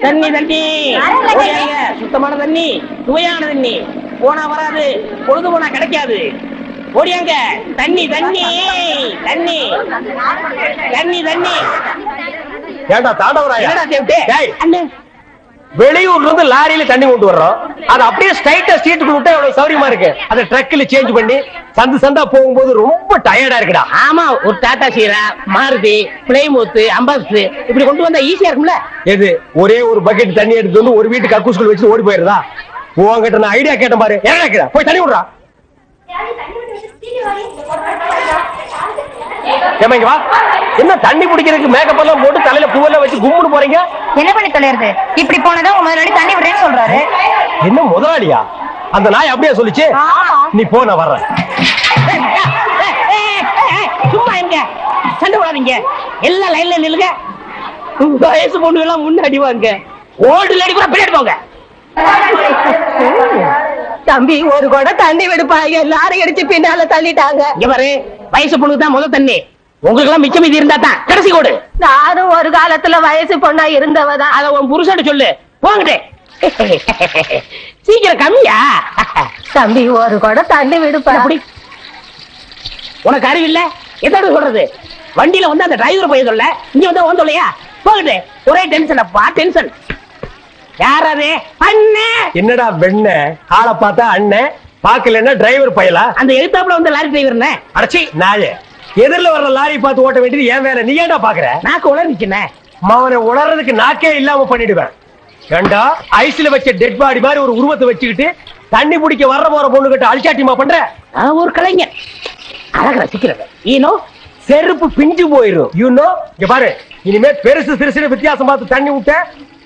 தண்ணி தண்ணி. சுத்தமான தண்ணி. சுவையான தண்ணி. போனா வராது. பொழுது போனா கிடைக்காது. ஓடியாங்க. தண்ணி தண்ணி. தண்ணி. தண்ணி தண்ணி. ஏண்டா தாண்டவராயா? என்னடா தேவிட்டு டேய். அண்ணே. வெளியூர்ல இருந்து லாரியில தண்ணி கொண்டு வர்றோம். அது அப்படியே ஸ்ட்ரைட்டா ஸ்ட்ரீட்டுக்குள்ள விட்டா எவ்வளவு சௌரியமா இருக்கு? அதை ட்ரக்ல சேஞ்ச் பண்ணி சந்து சந்தா போகும்போது ரொம்ப டயர்டா இருக்குடா. ஆமா ஒரு டாடா சீரா மாருதி பிளைமூத் அம்பாஸ் இப்படி கொண்டு வந்தா ஈஸியா இருக்கும்ல? எது? ஒரே ஒரு பக்கெட் தண்ணி எடுத்து வந்து ஒரு வீட்டுக்கு கக்கூஸ்குள் வச்சு ஓடி போயிருதா உங்ககிட்ட நான் ஐடியா கேட்டேன் பாரு. கேக்குற போய் தண்ணி விடுறா. என்ன தண்ணி குடிக்கிறதுக்கு மேக்கப் எல்லாம் போட்டு தலையில பூவெல்லாம் வச்சு கும்முன்னு போறீங்க? என்ன பண்ணி தொலைறது இப்படி போனதான் உங்க முதலாளி தண்ணி விடுறேன்னு சொல்றாரு. என்ன முதலாளியா? அந்த நாய் அப்படியே சொல்லுச்சு. நீ போ நான் வர்றேன். சும்மா இருங்க. சண்டை போடாதீங்க. எல்லாம் லைன்ல நில்லுங்க. வயசு பொண்ணு எல்லாம் முன்னாடி வாங்க. ஓல்டு லேடி கூட பின்னாடி போங்க. தம்பி ஒரு குடம் தண்ணி விடுப்பா. எல்லாரும் அடிச்சு பின்னால தள்ளிட்டாங்க. இங்க பாரு வயசு பொண்ணுக்கு தான் முதல் தண்ணி. உங்களுக்கு எல்லாம் மிச்சம் மீதி இருந்தா தான். கடைசி கோடு. நானும் ஒரு காலத்துல வயசு பொண்ணா இருந்தவதான் அத உன் புருஷன் சொல்லு. போங்கட்டே. சீக்கிரம் கம்மியா. தம்பி ஒரு குடம் தண்ணி விடுப்பா. அப்படி உனக்கு அறிவு இல்ல எதோட சொல்றது? வண்டியில வந்து அந்த டிரைவர் போய் சொல்ல. இங்க வந்து ஓன் சொல்லையா போகட்டு ஒரே டென்ஷன் அப்பா டென்ஷன் யார் அது? அண்ணே. என்னடா வெண்ண? ஆளை பார்த்தா அண்ணன் பாக்கலன்னா டிரைவர் பயலா? அந்த எழுத்தாப்புல வந்து லாரி டிரைவர் அடச்சி நாயே. எதிரில வர்ற லாரி பார்த்து ஓட்ட வேண்டியது ஏன் வேலை. நீ ஏன்டா பாக்குற நாக்கு உளர்ந்துச்சுண்ணே மாவனை உணர்றதுக்கு நாக்கே இல்லாம பண்ணிடுவேன். ஏண்டா ஐஸ்ல வச்ச டெட் பாடி மாதிரி ஒரு உருவத்தை வச்சுக்கிட்டு தண்ணி பிடிக்க வர்ற போற பொண்ணு கிட்ட அழிச்சாட்டிமா பண்ற? நான் ஒரு கலைஞர் அழக ரசிக்கிறது ஈனோ செருப்பு பிஞ்சு போயிரும். யூ நோ இங்க பாரு. இனிமே பெருசு சிறுசுன்னு வித்தியாசம் பார்த்து தண்ணி விட்ட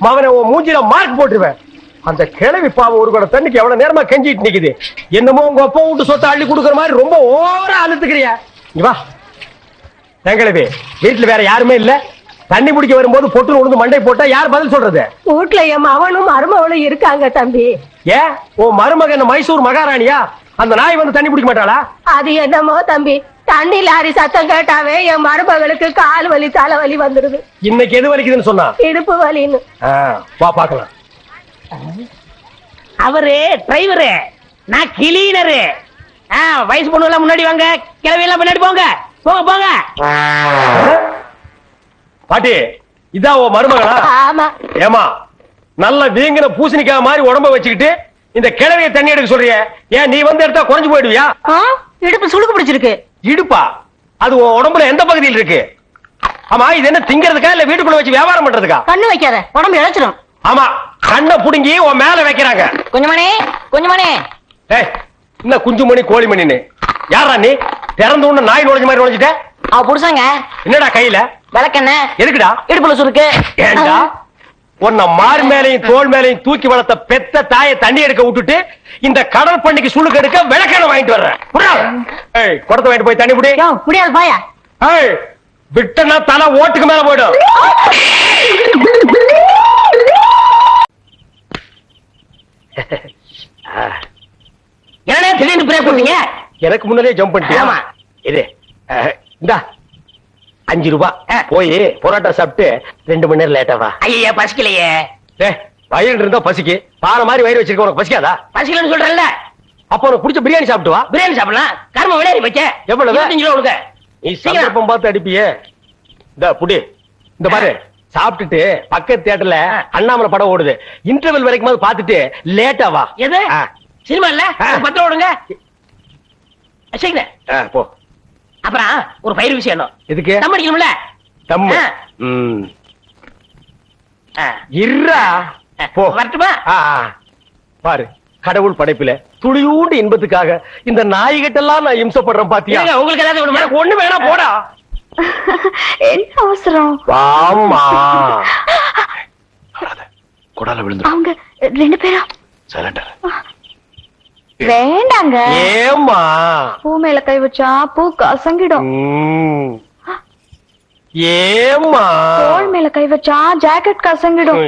மவனை உன் மூஞ்சில மார்க் போட்டுருவேன். அந்த கிழவி பாவம் ஒரு கூட தண்ணிக்கு எவ்வளவு நேரமா கெஞ்சிட்டு நிக்குது? என்னமோ உங்க அப்பா வீட்டு சொத்தை அள்ளி கொடுக்குற மாதிரி ரொம்ப ஓவரா அழுத்துக்கிறியா? வா. எங்களவே வீட்டுல வேற யாருமே இல்ல? தண்ணி பிடிக்க வரும்போது பொட்டு உழுந்து மண்டை போட்டா யார் பதில் சொல்றது? வீட்டுல என் மவனும் மருமவளும் இருக்காங்க தம்பி. ஏன்? உன் மருமகன் மைசூர் மகாராணியா? அந்த நாய் வந்து தண்ணி பிடிக்க மாட்டாளா? அது என்னமோ தம்பி. தண்ணி லாரி சத்தம் கேட்டாவே என் மருமகளுக்கு கால் வலி தலைவலி வந்துடுது. இன்னைக்கு எது வலிக்குதுன்னு சொன்னா? இடுப்பு வலின்னு. ஆ, வா பாக்கலாம் அவரு டிரைவரு நான் கிளீனரு. ஆ வயசு பொண்ணு எல்லாம் முன்னாடி வாங்க கிளவி எல்லாம் பின்னாடி போங்க. போங்க போங்க. பாட்டி இதான் உன் மருமகளா? ஆமா. ஏமா நல்ல வீங்கின பூசணிக்காய் மாதிரி உடம்ப வச்சுக்கிட்டு இந்த கிழவிய தண்ணி எடுக்க சொல்றிய? ஏன் நீ வந்து எடுத்தா குறைஞ்சு போயிடுவியா? இடுப்பு சுளுக்கு பிடிச்சிருக்கு. இடுப்பா. அது உன் உடம்புல எந்த பகுதியில் இருக்கு? ஆமா இது என்ன திங்கிறதுக்கா இல்ல வீட்டுக்குள்ள வச்சு வியாபாரம் பண்றதுக்கா? கண்ணு வைக்காத உடம்பு இழைச்சிடும் ஆமா கண்ணை புடுங்கி உன் மேல வைக்கிறாங்க. குஞ்சுமணி குஞ்சுமணி ஏய் என்ன குஞ்சுமணி கோழிமணின்னு. யாரா நீ? திறந்து உடனே நாய் நுழைஞ்ச மாதிரி நுழைஞ்சிட்ட? அவ புருஷங்க. என்னடா கையில? விளக்கெண்ண எதுக்குடா? இடுப்புல சுருக்கு. ஏண்டா? உன்னை மார் மேலையும் தோல் மேலையும் தூக்கி வளர்த்த பெத்த தாயை தண்ணி எடுக்க விட்டுட்டு இந்த கடல் பண்ணிக்கு சுழுக்கு எடுக்க விளக்கெண்ண வாங்கிட்டு வர்றேன் குடத்தை வாங்கிட்டு போய் தண்ணி புடி யோ, முடியாது பாயா விட்டனா தலை ஓட்டுக்கு மேல போயிடும். என்னடா திடீர்னு பிரேக் பண்ணீங்க எனக்கு முன்னாடியே ஜம்ப் பண்ணிட்டியா? ஆமா. இது இந்தா. அஞ்சு ரூபா. போய் பொரோட்டா சாப்பிட்டு ரெண்டு மணி நேரம் லேட்டா வா. ஐயா பசிக்கலையே. வயிறு இருந்தா பசிக்கு. பாறை மாதிரி வயிறு வச்சிருக்க உனக்கு பசிக்காதா? பசிக்கலன்னு சொல்றேன்ல அப்ப உனக்கு பிடிச்ச பிரியாணி சாப்பிட்டு வா. பிரியாணி சாப்பிடலாம். கர்ம விளையாடி வச்ச எவ்வளவு? ரூபா கொடுக்க நீ. சந்தர்ப்பம் பார்த்து அடிப்பியே. இந்த புடி. இந்த பாரு. சாப்பிட்டுட்டு பக்கத்து தியேட்டர்ல. அண்ணாமலை படம் ஓடுது. இன்டர்வல் வரைக்கும் பாத்துட்டு லேட்டா வா. எது. சினிமா இல்ல? ஆ. ஒரு பத்து ரூபா கொடுங்க சீக்கிரம் ஆ, போ. அப்புறம் ஒரு பயிர் விஷயம் என்ன எதுக்கு? தம் அடிக்கணும்ல? தம்மு ஆ. ம். ஆ. இர்ரா போ. வரட்டுமா. பாரு கடவுள் படைப்புல துளியூண்டு இன்பத்துக்காக இந்த நாய்கிட்டெல்லாம் நான் இம்சப்படுறேன் பாத்தியா? உங்களுக்கு ஏதாவது வேணுமா? ஒண்ணு வேணா போடா. என்ன அவசரம்? வாமா கொடால விழுந்துரும் அவங்க ரெண்டு பேரும் சைலண்டர் வேண்டாங்க. ஏமா பூ மேல கை வச்சா பூ கசங்கிடும். ஏமா தோல் மேல கை வச்சா ஜாக்கெட் கசங்கிடும்.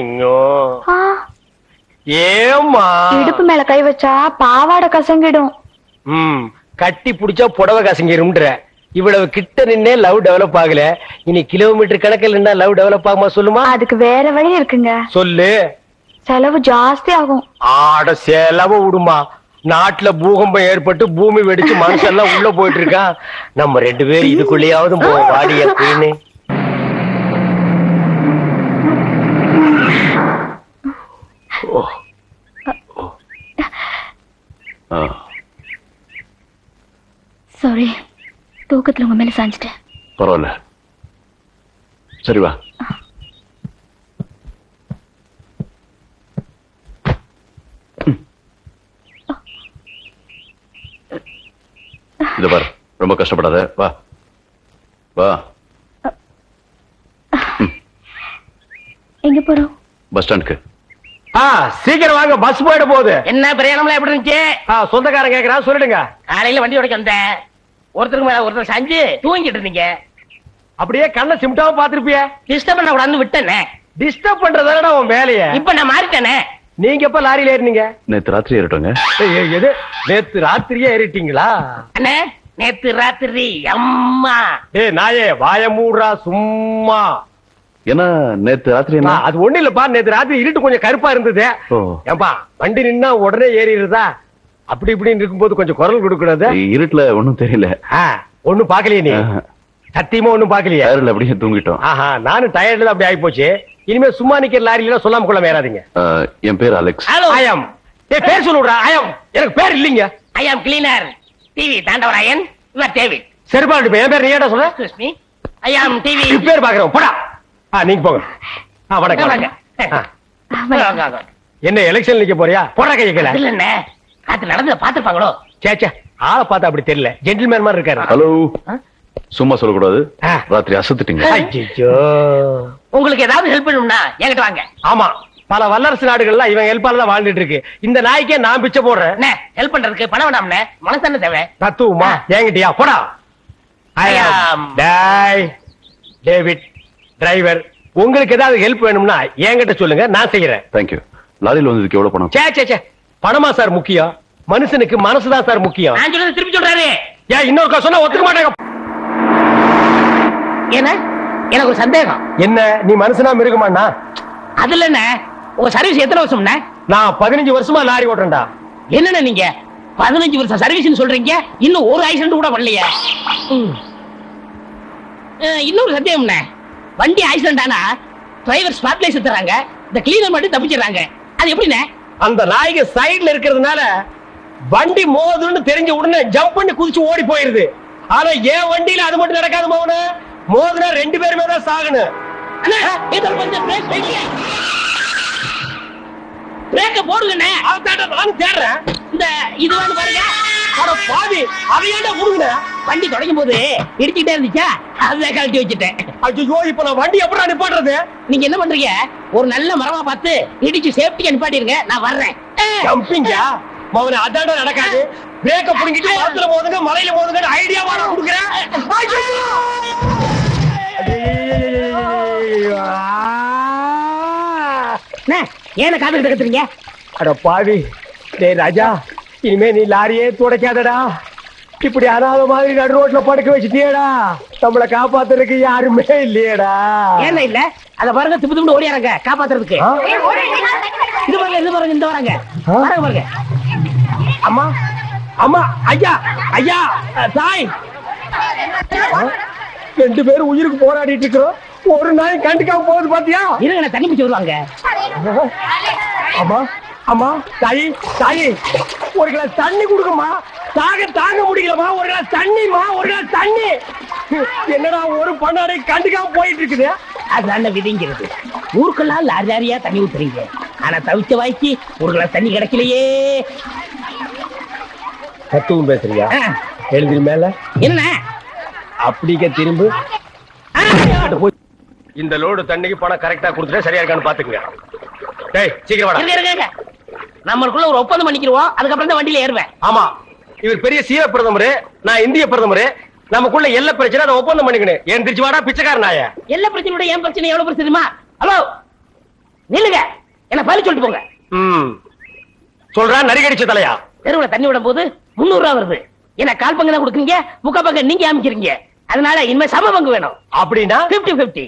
ஏமா இடுப்பு மேல கை வச்சா பாவாடை கசங்கிடும். ம். கட்டி புடிச்சா புடவை கசங்கிரும்ன்ற இவ்வளவு கிட்ட நின்னே லவ் டெவலப் ஆகல. இனி கிலோமீட்டர் கணக்கில் நின்னா லவ் டெவலப் ஆகுமா சொல்லுமா? அதுக்கு வேற வழி இருக்குங்க. சொல்லு. செலவு ஜாஸ்தி ஆகும். ஆட செலவு விடுமா. நாட்டுல பூகம்பம் ஏற்பட்டு பூமி வெடிச்சு மனுஷெல்லாம் உள்ள போயிட்டு இருக்கா நம்ம ரெண்டு பேரும் இதுக்குள்ளேயாவது போவோம் வாடிய குயின்னு சாரி தூக்கத்துல உங்க மேல சாஞ்சிட்டேன். பரவாயில்ல. சரி வா. இது பாரு ரொம்ப கஷ்டப்படாத. வா. வா. எங்க போறோம்? பஸ் ஸ்டாண்டுக்கு. ஆ சீக்கிரம் வாங்க பஸ் போயிட போது என்ன பிரயாணம்லாம் எப்படி இருந்தே ஆ சொந்தக்காரன் கேக்குறா சொல்லிடுங்க. காலையில் வண்டி உடைக்க வந்தேன். ஒருத்தருக்கு மேல ஒருத்தர் சாஞ்சு தூங்கிட்டு இருந்தீங்க. அப்படியே கண்ணை சிம்டாவும் பாத்திருப்பிய டிஸ்டர்ப் பண்ண கூடாதுன்னு விட்டேனே. டிஸ்டர்ப் பண்றதானடா உன் வேலையை? இப்ப நான் மாறிட்டேனே. நீங்க எப்ப லாரியில ஏறினீங்க? நேத்து ராத்திரி ஏறிட்டோங்க எது? நேத்து ராத்திரியே ஏறிட்டீங்களா? நேத்து ராத்திரி அம்மா. ஏ நாயே வாய மூடுறா சும்மா. ஏன்னா நேத்து ராத்திரி என்ன? அது ஒண்ணு இல்லப்பா நேத்து ராத்திரி இருட்டு கொஞ்சம் கருப்பா இருந்தது. ஏன்பா வண்டி நின்னா உடனே ஏறிடுதா அப்படி இப்படின்னு இருக்கும்போது கொஞ்சம் குரல் கொடுக்கூடாது இருட்டுல ஒன்னும் தெரியல. ஒண்ணும் பாக்கலையே நீ? சத்தியமா ஒண்ணும் பாக்கலையா கார்ல அப்படியே தூங்கிட்டோம். ஆஹா நானும் டயர்ட்ல அப்படி ஆகி போச்சு இனிமே சும்மா நிக்கிற லாரியில சொல்லாம கொள்ள மேறாதீங்க. என் பேர் அலெக்ஸ் ஹலோ ஐயம் ஏ பேர் சொல்லுடா ஐயம் எனக்கு பேர் இல்லீங்க. I am cleaner TV Thandavarayan. இவர் டேவிட் செருப்பாண்டு என் பேர் நீ ஏடா சொல்ற? ஐயம் டிவி பேர் பாக்குறோம் போடா. ஆ நீங்க போங்க. ஆ வணக்கம் வணக்கம். என்ன எலெக்ஷன் நிக்க போறியா? போடா கையக்கல இல்ல அது நடந்து பாத்துப்பாங்களோ சே சே ஆளை பார்த்தா அப்படி தெரியல. ஜென்டில்மேன் மாதிரி இருக்காரு. ஹலோ சும்மா சொல்லக்கூடாது. ராத்திரி அசத்துட்டீங்க. உங்களுக்கு ஏதாவது ஹெல்ப் பண்ணணும்னா என்கிட்ட வாங்க. ஆமா. பல வல்லரசு நாடுகள்ல இவன் ஹெல்ப்பால தான் வாழ்ந்துட்டு இருக்கு. இந்த நாய்க்கே நான் பிச்சை போடுறேன். ஹெல்ப் பண்றதுக்கு பணம் வேணாம்னே மனசு என்ன தேவை? தத்துவமா? என்கிட்டயா? போடா. டேவிட் டிரைவர் உங்களுக்கு ஏதாவது ஹெல்ப் வேணும்னா என்கிட்ட சொல்லுங்க நான் செய்யறேன். தேங்க்யூ லாரியில் வந்ததுக்கு எவ்வளவு பணம்? சே சே சே. பணமா சார் முக்கியம். மனுஷனுக்கு மனசுதான் சார் முக்கியம். நான் சொல்றது திருப்பி சொல்றாரு. ஏன் இன்னொருக்கா சொன்னா ஒத்துக்க மாட்டாங்க. என்ன? எனக்கு ஒரு சந்தேகம். என்ன நீ மனுஷனா மிருகமாண்ணா? அதுல என்ன? உங்க சர்வீஸ் எத்தனை வருஷம்ண்ணா? நான் பதினஞ்சு வருஷமா லாரி ஓட்டுறேன்டா. என்னண்ணா நீங்க? பதினஞ்சு வருஷம் சர்வீஸ்னு சொல்றீங்க. இன்னும் ஒரு ஆக்சிடென்ட் கூட பண்ணலையே இன்னொரு சந்தேகம்ண்ணே. வண்டி ஆக்சிடென்ட் ஆனா டிரைவர் ஸ்பாட்லேயே சுத்துறாங்க. இந்த கிளீனர் மட்டும் தப்பிச்சிடறாங்க. அது எப்படிண்ணே? அந்த நாய்க்கு சைடுல இருக்கிறதுனால வண்டி மோதுன்னு தெரிஞ்ச உடனே ஜம்ப் பண்ணி குதிச்சு ஓடி போயிருது. ஆனா என் வண்டியில அது மட்டும் நடக்காது மோன மோதுனா ரெண்டு பேருமே தான் சாகுனு இதுல கொஞ்சம் பிரேக் போடுங்க பிரேக்க போடுங்கண்ணே. அவத்தாட்ட நானும் தேடுறேன். இந்த இது வந்து பாருங்க. அட பாவி அவையாண்ட கொடுங்க வண்டி தொடங்கும் போது இடிச்சுட்டே இருந்துச்சா? அதை கழட்டி வச்சுட்டேன். ஐயோ இப்ப நான் வண்டி எப்படி நிப்பாடுறது நீங்க என்ன பண்றீங்க? ஒரு நல்ல மரமா பார்த்து இடிச்சு சேஃப்டியா நிப்பாட்டிருங்க நான் வர்றேன். ஜம்பிங்கா? மவன அதாண்ட நடக்காது. பிரேக்க புடுங்கிட்டு மரத்துல போதுங்க மலையில போதுங்க ஐடியாவான கொடுக்குறேன். என்ன? காதுகிட்ட கத்துறீங்க? அட பாவி. டே ராஜா இனிமே நீ லாரியே துடைக்காதடா. இப்படி அனாத மாதிரி நடு ரோட்ல படுக்க வச்சுட்டியடா. நம்மள காப்பாத்துறதுக்கு யாருமே இல்லையடா. ஏன் இல்ல? அத பாருங்க திப்பு திப்பு ஓடியாரங்க காப்பாத்துறதுக்கு. இது பாருங்க இது பாருங்க இந்த வரங்க பாருங்க பாருங்க. அம்மா அம்மா ஐயா ஐயா தாய் ரெண்டு பேரும் உயிருக்கு போராடிட்டு இருக்கிறோம். ஒரு நாய் கண்டுக்காம போகுது பாத்தியா? இருங்க தண்ணி பிடிச்சி வருவாங்க. அம்மா அம்மா தாயி தாயி ஒரு கிளாஸ் தண்ணி கொடுக்கம்மா தாக தாங்க முடியலமா ஒரு கிளாஸ் தண்ணிமா ஒரு கிளாஸ் தண்ணி. என்னடா ஒரு பண்ணாடை கண்டுக்காம போயிட்டு இருக்குது? அதுதான விதிங்கிறது. ஊருக்கெல்லாம் லாரி லாரியா தண்ணி ஊத்துறீங்க. ஆனா தவிச்ச வாய்க்கு ஒரு கிளாஸ் தண்ணி கிடைக்கலையே. தத்துவம் பேசுறியா? எழுதி மேல. என்ன? அப்படிக்க திரும்ப. ஆ, இந்த லோடு தண்ணிக்கு பணம் கரெக்டா கொடுத்துட்டா சரியா இருக்கான்னு பாத்துக்கங்க. டேய் சீக்கிரம் வாடா. இருங்க நம்மளுக்குள்ள ஒரு ஒப்பந்தம் பண்ணிக்கிறோம் அதுக்கப்புறம் தான் வண்டியில ஏறுவேன். ஆமா. இவர் பெரிய சீர பிரதமர் நான் இந்திய பிரதமர். நமக்குள்ள எல்ல பிரச்சனை அதை ஒப்பந்தம் பண்ணிக்கணும். ஏன் திருச்சி வாடா பிச்சைக்கார நாய? எல்லா பிரச்சனையோட ஏன் பிரச்சனை எவ்வளவு பிரச்சனை தெரியுமா? ஹலோ நில்லுங்க. என்ன பதில் சொல்லிட்டு போங்க. ம். சொல்றா நரிகடிச்ச தலையா? தெருவுல தண்ணி விடும் போது முன்னூறு ரூபா வருது. என்ன கால் பங்கு தான் கொடுக்குறீங்க? முக்கா பங்கு நீங்க அமைக்கிறீங்க. அதனால இனிமே சம பங்கு வேணும். அப்படின்னா? 50 50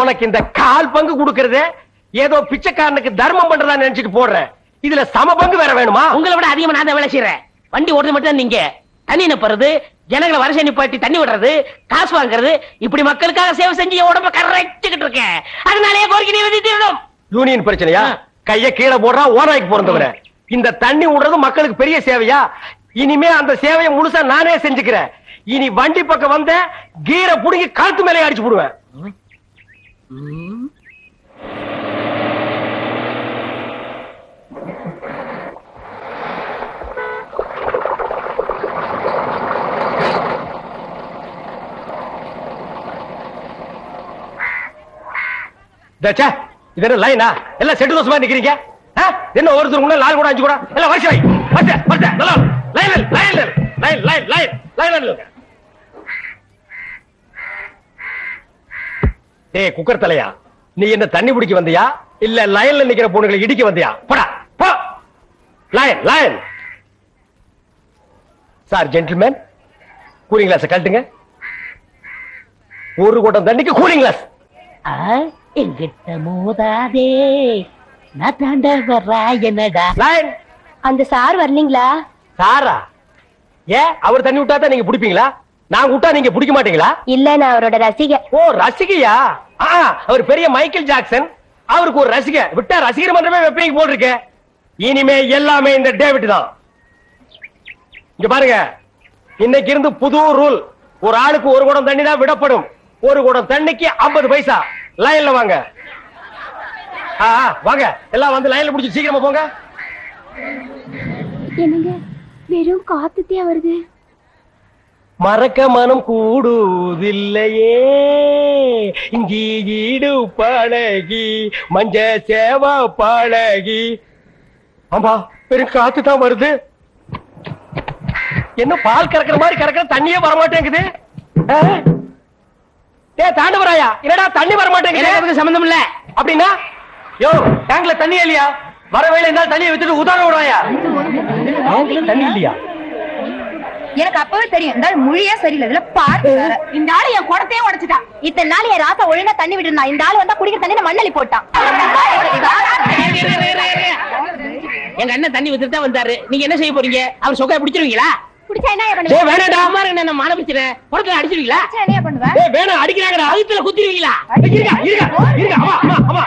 உனக்கு இந்த கால் பங்கு கொடுக்கறது ஏதோ பிச்சைக்காரனுக்கு தர்மம் பண்றதா நினைச்சிட்டு போடுறேன் இதுல சம பங்கு வேற வேணுமா? உங்களை விட அதிகமா நான் வேலை செய்யறேன் வண்டி ஓட்டுறது மட்டும் நீங்க. தண்ணி நிப்புறது ஜனங்களை வரிசை நிப்பாட்டி தண்ணி விடுறது காசு வாங்குறது இப்படி மக்களுக்காக சேவை செஞ்சு என் உடம்ப கரைச்சுக்கிட்டு இருக்கேன். அதனாலே கோரிக்கை நிறைவேற்றிடணும் யூனியன் பிரச்சனையா. கைய கீழே போடுறா ஓனாய்க்கு பிறந்தவன. இந்த தண்ணி விடுறது மக்களுக்கு பெரிய சேவையா? இனிமே அந்த சேவையை முழுசா நானே செஞ்சுக்கிறேன். இனி வண்டி பக்கம் வந்த கீரை புடுங்கி கழுத்து மேலே அடிச்சு போடுவேன். தச்சா இது என்ன லைனா எல்லாம் செட்டு தோசமா நிக்கிறீங்க? ஆ? என்ன ஒருத்தர் கூட நாலு கூட அஞ்சு கூட? எல்லாம் வருஷம் வை. வருஷ வருஷ நல்லா line line line line line line line டேய் குக்கர் தலையா? நீ என்ன தண்ணி பிடிக்க வந்தியா? இல்ல லைன்ல நிக்கிற பொண்ணுகளை இடிக்க வந்தியா? போடா போ. Line line. Sir gentleman cooling glass கழட்டுங்க. ஒரு கூட்டம் தண்ணிக்கு கூலிங் கிளாஸ் எங்கிட்ட மோதாதே. நான் தாண்ட வர்றா என்னடா? லைன். அந்த சார் வரலீங்களா? சாரா? ஏன்? அவர் தண்ணி விட்டா தான் நீங்க பிடிப்பீங்களா? நான் விட்டா நீங்க பிடிக்க மாட்டீங்களா? இல்ல நான் அவரோட ரசிகை. ஓ ரசிகையா? ஆ, அவர் பெரிய மைக்கேல் ஜாக்சன். அவருக்கு ஒரு ரசிகை. விட்டா ரசிகர் மன்றமே வைப்பீங்க போல் இருக்கு இனிமே எல்லாமே இந்த டேவிட் தான். இங்க பாருங்க. இன்னைக்கு இருந்து புது ரூல். ஒரு ஆளுக்கு ஒரு குடம் தண்ணி தான் விடப்படும். ஒரு குடம் தண்ணிக்கு 50 பைசா. லைன்ல வாங்க. வாங்க. எல்லாம் வந்து லைன்ல புடிச்சு சீக்கிரமா போங்க. என்னங்க வெறும் காத்துத்தே வருது. மறக்க மனம் கூடுதில்லையே இஞ்சி ஈடு பழகி மஞ்ச சேவா பழகி. ஆமா பெரும் காத்து தான் வருது. என்ன பால் கறக்கிற மாதிரி கறக்கிற தண்ணியே வர மாட்டேங்குது ஆ? டேய் தாண்டவராயா என்னடா தண்ணி வர மாட்டேங்குது எனக்கு அதுக்கு சம்பந்தம் இல்ல. அப்படின்னா? யோ டேங்க்ல தண்ணி இல்லையா? வர வேலை இருந்தாலும் தண்ணியை வித்துட்டு உதார விடுறாயா டேங்க்ல தண்ணி இல்லையா? எனக்கு அப்பவே தெரியும். இந்த ஆள் மொழியே சரியில்லை. இதுல வேற. இந்த ஆளு என் குடத்தையே உடைச்சிட்டான் இத்தனை நாள் என் ராசா ஒழுங்கா தண்ணி விட்டுருந்தான் இந்த ஆள் வந்தா குடிக்கிற தண்ணி மண்ணலி போட்டான் எங்க அண்ணன் தண்ணி வித்துட்டு தான் வந்தாரு. நீங்க என்ன செய்ய போறீங்க? அவர் சொக்கா பிடிச்சிருவீங்களா? குடிச்சா என்ன டேய் பண்ணுவேன் வேணாடா அம்மா மான குடத்துல அடிச்சிருவீங்களா? என்ன பண்ணுவேன் வேணாம் அடிக்கிறாங்கடா. கழுத்துல குத்திருவீங்களா? அம்மா அம்மா அம்மா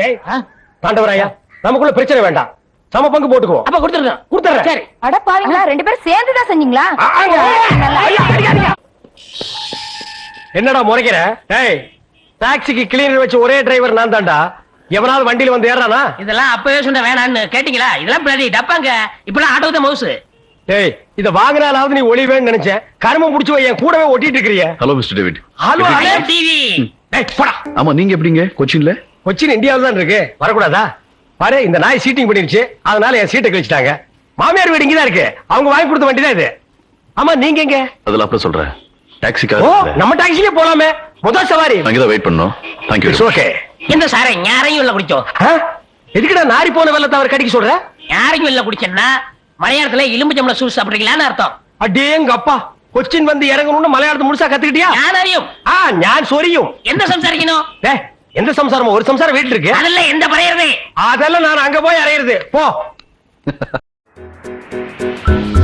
டேய் தாண்டவராயா நமக்குள்ள பிரச்சனை வேண்டாம். சம பங்கு போட்டுக்குவோம் அப்ப கொடுத்துருங்க. கொடுத்துறேன். சரி. அட பாவீங்களா ரெண்டு பேரும் சேர்ந்து தான் செஞ்சீங்களா. என்னடா முறைக்கிற? டேய் டாக்ஸிக்கு கிளீனர் வச்சு ஒரே டிரைவர் நான் தான்டா எவனாவது வண்டியில வந்து ஏறானா இதெல்லாம் அப்பவே சொன்ன வேணான்னு கேட்டீங்களா? இதெல்லாம் பின்னாடி டப்பாங்க. இப்பெல்லாம் ஆட்டோ தான் மவுசு டேய் இத வாங்கினாலாவது நீ ஒளிவேன்னு நினைச்சேன். கருமம் புடிச்சு என் கூடவே ஒட்டிட்டு இருக்கிறிய. Hello mister David hello TV டேய் போடா. ஆமா நீங்க எப்படிங்க? கொச்சின்ல? கொச்சின் இந்தியாவில் தான் இருக்கு. வரக்கூடாதா? பாரு இந்த நாய் சீட்டிங் பண்ணிருச்சு அதனால என் சீட்டை கழிச்சிட்டாங்க. மாமியார் வீடு இங்கதான் இருக்கு. அவங்க வாங்கி கொடுத்த வண்டி தான் இது. ஆமா நீங்க எங்க? அதெல்லாம் அப்புறம் சொல்றேன். ஓ டாக்ஸிக்காக நம்ம டாக்ஸிலே போலாமே. முதல் சவாரி. அங்கே தான் வெயிட் பண்ணோம் தேங்க்யூ இட்ஸ் ஓகே எந்த சாரை யாரையும் இல்ல குடிச்சோம் எதுக்குடா நாரி போன வெள்ளத்தை அவர் கடிக்க சொல்ற? யாரையும் இல்ல குடிச்சேன்னா மலையாளத்துல எலும்பு ஜம்பள சூஸ் சாப்பிடுறீங்களான்னு அர்த்தம். அடேங்க அப்பா. கொச்சின் வந்து இறங்கணும்னு மலையாளத்தை முழுசா கத்துக்கிட்டியா? யாரையும் ஆ ஞான் சொரியும். எந்த சம்சாரிக்கணும்? டேய், எந்த சம்சாரமோ? ஒரு சம்சாரம் வீட்டுல இருக்கு. அதெல்லாம் எந்த பறையறது அதெல்லாம் நான் அங்க போய் அறையிறது. போ.